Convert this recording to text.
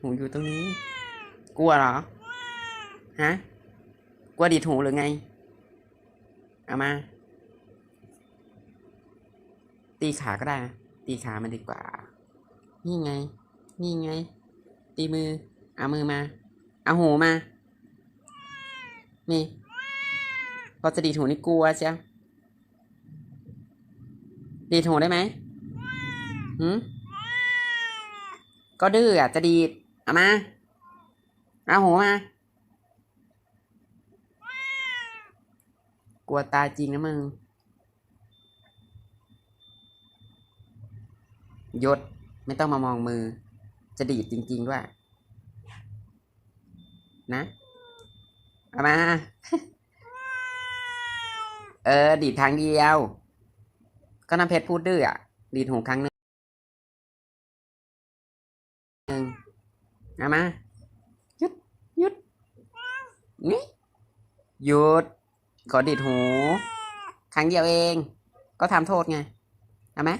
หูอยู่ตรงนี้ กลัวเหรอ ฮะ กลัวดีดหูหรือไง เอามา ตีขาก็ได้นะ ตีขามันดีกว่า นี่ไง นี่ไง ตีมือ เอามือมา เอาหูมา นี่ พอจะดีดหูนี่กลัวเชียวดีดหูได้ไหมหืมก็ดื้ออะจะดีด เอามาเอาหูมา กลัวตายจริงนะมึงยศไม่ต้องมามองมือ จะดีดจริง ๆ ด้วย นะเอามา เออ ดีดทางเดียว ก็น้ำเพชรพูดดื้ออะ ดีดหูครั้งหนึ่ง เอามาหยุดหยุดนี่หยุดขอดีดหู ครั้งเดียวเอง ก็ทำโทษไงเอาไหม